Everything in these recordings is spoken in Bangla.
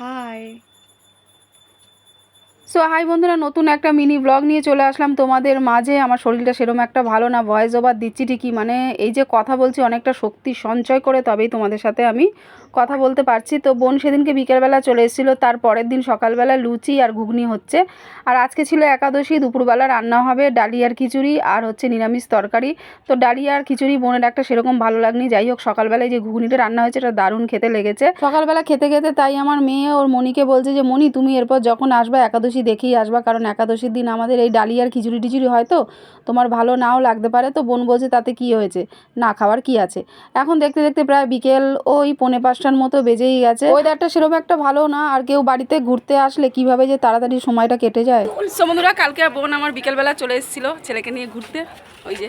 হাই সো হাই বন্ধুরা, নতুন একটা মিনি ব্লগ নিয়ে চলে আসলাম তোমাদের মাঝে। আমার শরীরটা সেরকম একটা ভালো না ভয়েস ওভার দিচ্ছি ঠিকই। মানে এই যে কথা বলছি, অনেকটা শক্তি সঞ্চয় করে তবেই তোমাদের সাথে আমি কথা বলতে পারছি। তো বোন সেদিনকে বিকেলবেলা চলে এসেছিল, তার পরের দিন সকালবেলা লুচি আর ঘুগনি হচ্ছে। আর আজকে ছিল একাদশী, দুপুরবেলা রান্না হবে ডালিয়ার খিচুড়ি আর হচ্ছে নিরামিষ তরকারি। তো ডালিয়া আর খিচুড়ি বোনের একটা সেরকম ভালো লাগনি। যাই হোক, সকালবেলায় যে ঘুগনিটা রান্না হয়েছে, এটা দারুণ খেতে লেগেছে। সকালবেলা খেতে খেতে তাই আমার মেয়ে ওর মনিকে বলছে যে, মনি, তুমি এরপর যখন আসবা, একাদশী দেখেই আসবা। কারণ একাদশীর দিন আমাদের এই ডালিয়ার খিচুড়ি টিচুড়ি হয় তো, তোমার ভালো নাও লাগতে পারে। তো বোন বলছে, তাতে কি হয়েছে? না খাওয়ার কি আছে? এখন দেখতে দেখতে প্রায় বিকেল, ওই পৌনে পাঁচটার মতো বেজেই গেছে। ওয়েদারটা সেরকম একটা ভালো না আর কেউ বাড়িতে ঘুরতে আসলে কীভাবে যে তাড়াতাড়ি সময়টা কেটে যায়? সমুদ্রা কালকে বোন আমার বিকেলবেলা চলে এসেছিল ছেলেকে নিয়ে ঘুরতে। ওই যে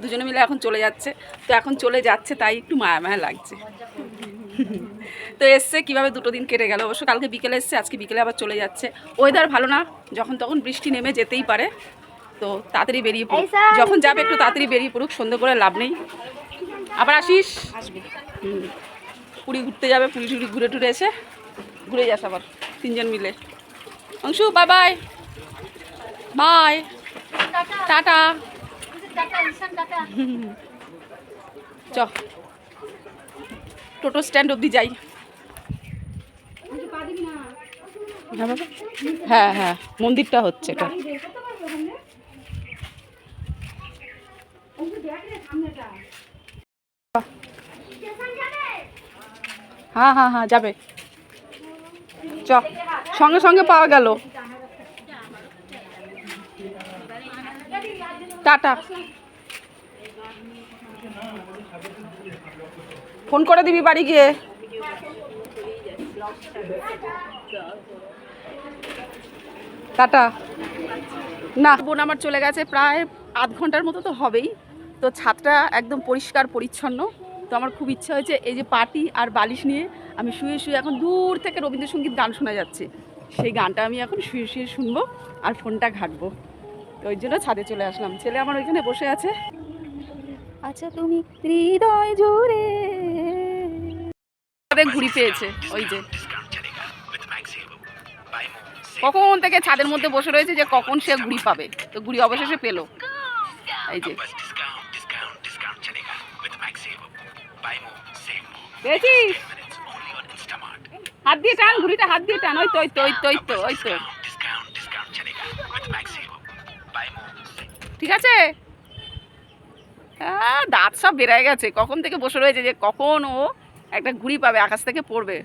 দুজনে মিলে এখন চলে যাচ্ছে। তো এখন চলে যাচ্ছে তাই একটু মায়া মায়া লাগছে। তো এসছে কীভাবে দুটো দিন কেটে গেল? অবশ্য কালকে বিকেলে এসছে আজকে বিকেলে আবার চলে যাচ্ছে। ওয়েদার ভালো না যখন তখন বৃষ্টি নেমে যেতেই পারে। তো তাড়াতাড়ি বেরিয়ে পড়ুক। যখন যাবে একটু তাড়াতাড়ি বেরিয়ে পড়ুক সন্ধ্যে করে লাভ নেই। আবার আসিস? আসবে। হুম। পুরী ঘুরতে যাবে, পুরী টুরি ঘুরে টুরে এসে ঘুরে যাস আবার তিনজন মিলে। Anshu bye bye bye tata. চ। টোটো স্ট্যান্ড অবধি যাই। হ্যাঁ হ্যাঁ হ্যাঁ মন্দিরটা হচ্ছে এটা। হ্যাঁ হ্যাঁ হ্যাঁ যাবে। চ, সঙ্গে সঙ্গে পাওয়া গেল। টাটা। ফোন করে দিবি বাড়ি গিয়ে। টাটা। না, বোন আমার চলে গেছে, প্রায় আধ ঘণ্টার মতো তো হবেই। তো ছাদটা একদম পরিষ্কার, পরিচ্ছন্ন। তো আমার খুব ইচ্ছা হয়েছে এই যে পাটি আর বালিশ নিয়ে আমি শুয়ে শুয়ে এখন দূর থেকে রবীন্দ্রসঙ্গীত গান শোনা যাচ্ছে। সেই গানটা আমি এখন শুয়ে শুয়ে শুনব আর ফোনটা ঘাটবো। তো ওই জন্য ছাদে চলে আসলাম। ছেলে আমার ওইখানে বসে আছে। আচ্ছা তুমি হৃদয় জুড়ে ঘুরি পেয়েছে ওই যে। কখন থেকে ছাদের মধ্যে বসে রয়েছে যে কখন সে ঘুড়ি পাবে? তো ঘুড়ি অবশেষে পেল। এই যে। হাত দিয়ে টান, ঘুড়িটা হাত দিয়ে টান। ওই তো ওই তো ওই তো ওই তো ওই তো। ঠিক আছে? দাঁত সব বেড়ে গেছে। কখন থেকে বসে রয়েছে যে কখন ও একটা ঘুড়ি পাবে, আকাশ থেকে পড়বে।